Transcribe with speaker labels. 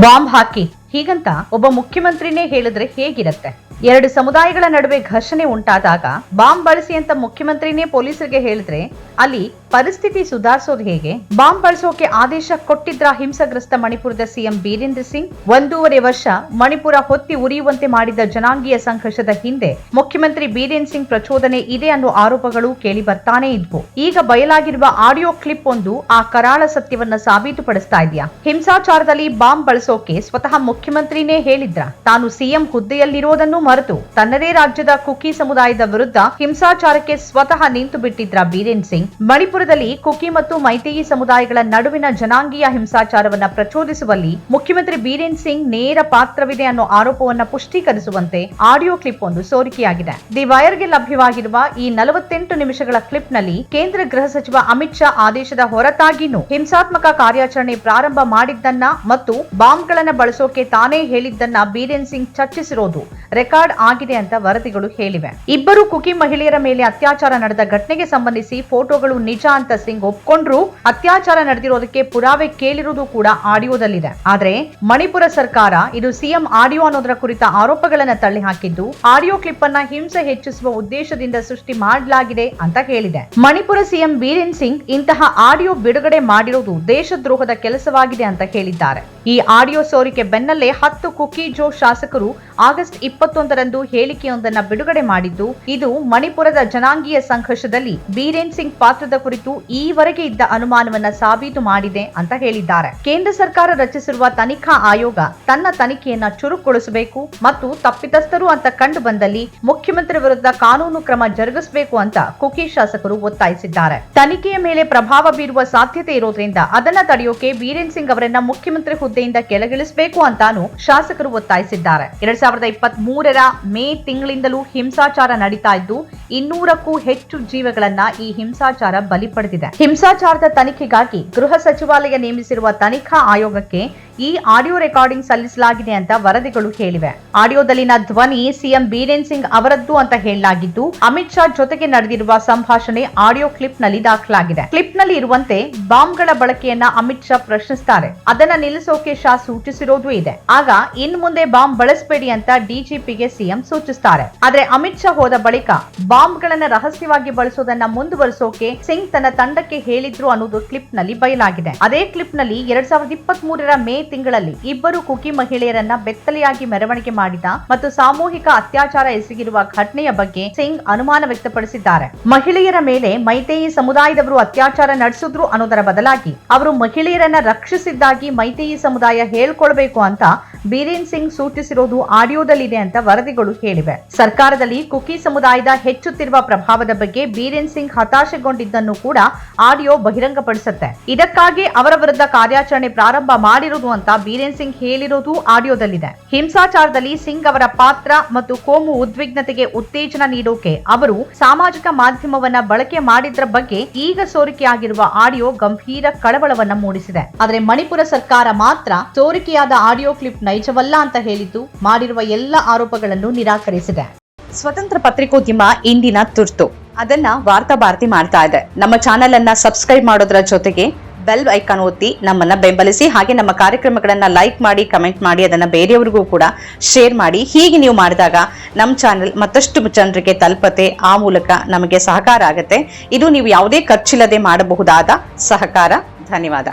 Speaker 1: Bomb ಹಾಕಿ. ಹೀಗಂತ ಒಬ್ಬ ಮುಖ್ಯಮಂತ್ರಿನೇ ಹೇಳಿದ್ರೆ ಹೇಗಿರತ್ತೆ? ಎರಡು ಸಮುದಾಯಗಳ ನಡುವೆ ಘರ್ಷಣೆ ಉಂಟಾದಾಗ ಬಾಂಬ್ ಬಳಸಿ ಅಂತ ಮುಖ್ಯಮಂತ್ರಿನೇ ಪೊಲೀಸರಿಗೆ ಹೇಳಿದ್ರೆ ಅಲ್ಲಿ ಪರಿಸ್ಥಿತಿ ಸುಧಾರಿಸೋದು ಹೇಗೆ? ಬಾಂಬ್ ಬಳಸೋಕೆ ಆದೇಶ ಕೊಟ್ಟಿದ್ರ ಹಿಂಸಗ್ರಸ್ತ ಮಣಿಪುರದ ಸಿಎಂ ಬೀರೇಂದ್ರ ಸಿಂಗ್? ಒಂದೂವರೆ ವರ್ಷ ಮಣಿಪುರ ಹೊತ್ತಿ ಉರಿಯುವಂತೆ ಮಾಡಿದ ಜನಾಂಗೀಯ ಸಂಘರ್ಷದ ಹಿಂದೆ ಮುಖ್ಯಮಂತ್ರಿ ಬೀರೇಂದ್ರ ಸಿಂಗ್ ಪ್ರಚೋದನೆ ಇದೆ ಅನ್ನೋ ಆರೋಪಗಳು ಕೇಳಿ ಬರ್ತಾನೆ ಇದ್ವು. ಈಗ ಬಯಲಾಗಿರುವ ಆಡಿಯೋ ಕ್ಲಿಪ್ ಒಂದು ಆ ಕರಾಳ ಸತ್ಯವನ್ನ ಸಾಬೀತುಪಡಿಸ್ತಾ ಇದೆಯಾ? ಹಿಂಸಾಚಾರದಲ್ಲಿ ಬಾಂಬ್ ಬಳಸೋಕೆ ಸ್ವತಃ ಮುಖ್ಯಮಂತ್ರಿನೇ ಹೇಳಿದ್ರ? ತಾನು ಸಿಎಂ ಹುದ್ದೆಯಲ್ಲಿರೋದನ್ನು ಮರೆತು ತನ್ನದೇ ರಾಜ್ಯದ ಕುಕಿ ಸಮುದಾಯದ ವಿರುದ್ಧ ಹಿಂಸಾಚಾರಕ್ಕೆ ಸ್ವತಃ ನಿಂತು ಬಿಟ್ಟಿದ್ರ ಬೀರೇನ್ ಸಿಂಗ್, ಮಣಿಪುರದಲ್ಲಿ ಕುಕಿ ಮತ್ತು ಮೈತೇಯಿ ಸಮುದಾಯಗಳ ನಡುವಿನ ಜನಾಂಗೀಯ ಹಿಂಸಾಚಾರವನ್ನು ಪ್ರಚೋದಿಸುವಲ್ಲಿ ಮುಖ್ಯಮಂತ್ರಿ ಬೀರೇನ್ ಸಿಂಗ್ ನೇರ ಪಾತ್ರವಿದೆ ಅನ್ನೋ ಆರೋಪವನ್ನ ಪುಷ್ಟೀಕರಿಸುವಂತೆ ಆಡಿಯೋ ಕ್ಲಿಪ್ ಒಂದು ಸೋರಿಕೆಯಾಗಿದೆ. ದಿ ವೈರ್ಗೆ ಲಭ್ಯವಾಗಿರುವ ಈ ನಲವತ್ತೆಂಟು ನಿಮಿಷಗಳ ಕ್ಲಿಪ್ನಲ್ಲಿ ಕೇಂದ್ರ ಗೃಹ ಸಚಿವ ಅಮಿತ್ ಶಾ ಆದೇಶದ ಹೊರತಾಗಿನೂ ಹಿಂಸಾತ್ಮಕ ಕಾರ್ಯಾಚರಣೆ ಪ್ರಾರಂಭ ಮಾಡಿದ್ದನ್ನ ಮತ್ತು ಬಾಂಬ್ಗಳನ್ನು ಬಳಸೋಕೆ ತಾನೇ ಹೇಳಿದ್ದನ್ನ ಬೀರೇನ್ ಸಿಂಗ್ ಚರ್ಚಿಸಿರೋದು. ರೆಕಾರ್ಡ್ ಆಗಿದೆ ಅಂತ ವರದಿಗಳು ಹೇಳಿವೆ. ಇಬ್ಬರು ಕುಕಿ ಮಹಿಳೆಯರ ಮೇಲೆ ಅತ್ಯಾಚಾರ ನಡೆದ ಘಟನೆಗೆ ಸಂಬಂಧಿಸಿ ಫೋಟೋಗಳು ನಿಜ ಅಂತ ಸಿಂಗ್ ಒಪ್ಕೊಂಡ್ರು. ಅತ್ಯಾಚಾರ ನಡೆದಿರೋದಕ್ಕೆ ಪುರಾವೆ ಕೇಳಿರುವುದು ಕೂಡ ಆಡಿಯೋದಲ್ಲಿದೆ. ಆದ್ರೆ ಮಣಿಪುರ ಸರ್ಕಾರ ಇದು ಸಿಎಂ ಆಡಿಯೋ ಅನ್ನೋದರ ಕುರಿತ ಆರೋಪಗಳನ್ನ ತಳ್ಳಿ ಹಾಕಿದ್ದು ಆಡಿಯೋ ಕ್ಲಿಪ್ ಅನ್ನ ಹಿಂಸೆ ಹೆಚ್ಚಿಸುವ ಉದ್ದೇಶದಿಂದ ಸೃಷ್ಟಿ ಮಾಡಲಾಗಿದೆ ಅಂತ ಹೇಳಿದೆ. ಮಣಿಪುರ ಸಿಎಂ ಬೀರೇನ್ ಸಿಂಗ್ ಇಂತಹ ಆಡಿಯೋ ಬಿಡುಗಡೆ ಮಾಡಿರುವುದು ದೇಶದ್ರೋಹದ ಕೆಲಸವಾಗಿದೆ ಅಂತ ಹೇಳಿದ್ದಾರೆ. ಈ ಆಡಿಯೋ ಸೋರಿಕೆ ಬೆನ್ನಲ್ಲೇ ಹತ್ತು ಕುಕಿ ಜೋ ಶಾಸಕರು ಆಗಸ್ಟ್ ಇಪ್ಪತ್ತೊಂದರಂದು ಹೇಳಿಕೆಯೊಂದನ್ನು ಬಿಡುಗಡೆ ಮಾಡಿದ್ದು, ಇದು ಮಣಿಪುರದ ಜನಾಂಗೀಯ ಸಂಘರ್ಷದಲ್ಲಿ ಬೀರೇನ್ ಸಿಂಗ್ ಪಾತ್ರದ ಕುರಿತು ಈವರೆಗೆ ಇದ್ದ ಅನುಮಾನವನ್ನ ಸಾಬೀತು ಮಾಡಿದೆ ಅಂತ ಹೇಳಿದ್ದಾರೆ. ಕೇಂದ್ರ ಸರ್ಕಾರ ರಚಿಸಿರುವ ತನಿಖಾ ಆಯೋಗ ತನ್ನ ತನಿಖೆಯನ್ನ ಚುರುಕುಗೊಳಿಸಬೇಕು ಮತ್ತು ತಪ್ಪಿತಸ್ಥರು ಅಂತ ಕಂಡು ಬಂದಲ್ಲಿ ಮುಖ್ಯಮಂತ್ರಿ ವಿರುದ್ಧ ಕಾನೂನು ಕ್ರಮ ಜರುಗಿಸಬೇಕು ಅಂತ ಕುಕಿ ಶಾಸಕರು ಒತ್ತಾಯಿಸಿದ್ದಾರೆ. ತನಿಖೆಯ ಮೇಲೆ ಪ್ರಭಾವ ಬೀರುವ ಸಾಧ್ಯತೆ ಇರೋದ್ರಿಂದ ಅದನ್ನ ತಡೆಯೋಕೆ ಬೀರೇನ್ ಸಿಂಗ್ ಅವರನ್ನ ಮುಖ್ಯಮಂತ್ರಿ ಹುದ್ದೆಯಿಂದ ಕೆಳಗಿಳಿಸಬೇಕು ಅಂತಾನು ಶಾಸಕರು ಒತ್ತಾಯಿಸಿದ್ದಾರೆ. ಎರಡ್ ಸಾವಿರದ ಇಪ್ಪತ್ತ್ ಮೂರರ ಮೇ ತಿಂಗಳಿಂದಲೂ ಹಿಂಸಾಚಾರ ನಡೀತಾ ಇದ್ದು ಇನ್ನೂರಕ್ಕೂ ಹೆಚ್ಚು ಜೀವಗಳನ್ನ ಈ ಹಿಂಸಾಚಾರ ಬಲಿ ಪಡೆದಿದೆ. ಹಿಂಸಾಚಾರದ ತನಿಖೆಗಾಗಿ ಗೃಹ ಸಚಿವಾಲಯ ನೇಮಿಸಿರುವ ತನಿಖಾ ಆಯೋಗಕ್ಕೆ ಈ ಆಡಿಯೋ ರೆಕಾರ್ಡಿಂಗ್ ಸಲ್ಲಿಸಲಾಗಿದೆ ಅಂತ ವರದಿಗಳು ಹೇಳಿವೆ ಆಡಿಯೋದಲ್ಲಿನ ಧ್ವನಿ ಸಿಎಂ ಬೀರೇನ್ ಸಿಂಗ್ ಅವರದ್ದು ಅಂತ ಹೇಳಲಾಗಿದ್ದು, ಅಮಿತ್ ಶಾ ಜೊತೆಗೆ ನಡೆದಿರುವ ಸಂಭಾಷಣೆ ಆಡಿಯೋ ಕ್ಲಿಪ್ನಲ್ಲಿ ದಾಖಲಾಗಿದೆ. ಕ್ಲಿಪ್ನಲ್ಲಿ ಇರುವಂತೆ ಬಾಂಬ್ಗಳ ಬಳಕೆಯನ್ನ ಅಮಿತ್ ಶಾ ಪ್ರಶ್ನಿಸುತ್ತಾರೆ ಅದನ್ನ ನಿಲ್ಲಿಸೋಕೆ ಶಾ ಸೂಚಿಸಿರೋದು ಇದೆ. ಆಗ ಇನ್ ಮುಂದೆ ಬಾಂಬ್ ಬಳಸಬೇಡಿ ಅಂತ ಡಿಜಿಪಿಗೆ ಸಿಎಂ ಸೂಚಿಸುತ್ತಾರೆ ಆದ್ರೆ ಅಮಿತ್ ಶಾ ಹೋದ ಬಳಿಕ ಬಾಂಬ್ಗಳನ್ನ ರಹಸ್ಯವಾಗಿ ಬಳಸೋದನ್ನ ಮುಂದುವರಿಸೋಕೆ ಸಿಂಗ್ ತನ್ನ ತಂಡಕ್ಕೆ ಹೇಳಿದ್ರು ಅನ್ನೋದು ಕ್ಲಿಪ್ನಲ್ಲಿ ಬಯಲಾಗಿದೆ. ಅದೇ ಕ್ಲಿಪ್ನಲ್ಲಿ ಎರಡ್ ಸಾವಿರದ ಇಪ್ಪತ್ತ್ ಮೂರರ ಮೇ ತಿಂಗಳಲ್ಲಿ ಇಬ್ಬರು ಕುಕಿ ಮಹಿಳೆಯರನ್ನ ಬೆತ್ತಲೆಯಾಗಿ ಮೆರವಣಿಗೆ ಮಾಡಿದ ಮತ್ತು ಸಾಮೂಹಿಕ ಅತ್ಯಾಚಾರ ಎಸಗಿರುವ ಘಟನೆಯ ಬಗ್ಗೆ ಸಿಂಗ್ ಅನುಮಾನ ವ್ಯಕ್ತಪಡಿಸಿದ್ದಾರೆ. ಮಹಿಳೆಯರ ಮೇಲೆ ಮೈತೇಯಿ ಸಮುದಾಯದವರು ಅತ್ಯಾಚಾರ ನಡೆಸಿದ್ರು ಅನ್ನೋದರ ಬದಲಾಗಿ ಅವರು ಮಹಿಳೆಯರನ್ನ ರಕ್ಷಿಸಿದ್ದಾಗಿ ಮೈತೇಯಿ ಸಮುದಾಯ ಹೇಳ್ಕೊಳ್ಬೇಕು ಅಂತ ಬೀರೇನ್ ಸಿಂಗ್ ಸೂಚಿಸಿರೋದು ಆಡಿಯೋದಲ್ಲಿದೆ ಅಂತ ವರದಿಗಳು ಹೇಳಿವೆ. ಸರ್ಕಾರದಲ್ಲಿ ಕುಕಿ ಸಮುದಾಯದ ಹೆಚ್ಚುತ್ತಿರುವ ಪ್ರಭಾವದ ಬಗ್ಗೆ ಬೀರೇನ್ ಸಿಂಗ್ ಹತಾಶೆಗೊಂಡಿದ್ದನ್ನು ಕೂಡ ಆಡಿಯೋ ಬಹಿರಂಗಪಡಿಸುತ್ತೆ. ಇದಕ್ಕಾಗಿ ಅವರ ವಿರುದ್ಧ ಕಾರ್ಯಾಚರಣೆ ಪ್ರಾರಂಭ ಮಾಡಿರುವುದು ಅಂತ ಬೀರೇನ್ ಸಿಂಗ್ ಹೇಳಿರೋದು ಆಡಿಯೋದಲ್ಲಿದೆ. ಹಿಂಸಾಚಾರದಲ್ಲಿ ಸಿಂಗ್ ಅವರ ಪಾತ್ರ ಮತ್ತು ಕೋಮು ಉದ್ವಿಗ್ನತೆಗೆ ಉತ್ತೇಜನ ನೀಡೋಕೆ ಅವರು ಸಾಮಾಜಿಕ ಮಾಧ್ಯಮವನ್ನ ಬಳಕೆ ಮಾಡಿದ್ರ ಬಗ್ಗೆ ಈಗ ಸೋರಿಕೆಯಾಗಿರುವ ಆಡಿಯೋ ಗಂಭೀರ ಕಳವಳವನ್ನ ಮೂಡಿಸಿದೆ. ಆದರೆ ಮಣಿಪುರ ಸರ್ಕಾರ ಮಾತ್ರ ಸೋರಿಕೆಯಾದ ಆಡಿಯೋ ಕ್ಲಿಪ್ ನೈಜವಲ್ಲ ಅಂತ ಹೇಳಿದ್ದು ಮಾಡಿರುವ ಎಲ್ಲ ಆರೋಪಗಳನ್ನು ನಿರಾಕರಿಸಿದೆ. ಸ್ವತಂತ್ರ ಪತ್ರಿಕೋದ್ಯಮ ಇಂದಿನ ತುರ್ತು. ಅದನ್ನ ವಾರ್ತಾ ಭಾರತಿ ಮಾಡ್ತಾ ಇದೆ. ನಮ್ಮ ಚಾನೆಲ್ ಅನ್ನ ಸಬ್ಸ್ಕ್ರೈಬ್ ಮಾಡೋದ್ರ ಜೊತೆಗೆ ಬೆಲ್ ಐಕಾನ್ ಒತ್ತಿ ನಮ್ಮನ್ನ ಬೆಂಬಲಿಸಿ ಹಾಗೆ ನಮ್ಮ ಕಾರ್ಯಕ್ರಮಗಳನ್ನ ಲೈಕ್ ಮಾಡಿ ಕಮೆಂಟ್ ಮಾಡಿ ಅದನ್ನ ಬೇರೆಯವರಿಗೂ ಕೂಡ ಶೇರ್ ಮಾಡಿ. ಹೀಗೆ ನೀವು ಮಾಡಿದಾಗ ನಮ್ಮ ಚಾನೆಲ್ ಮತ್ತಷ್ಟು ಜನರಿಗೆ ತಲುಪತೆ, ಆ ಮೂಲಕ ನಮಗೆ ಸಹಕಾರ ಆಗುತ್ತೆ. ಇದು ನೀವು ಯಾವುದೇ ಖರ್ಚಿಲ್ಲದೆ ಮಾಡಬಹುದಾದ ಸಹಕಾರ. ಧನ್ಯವಾದ.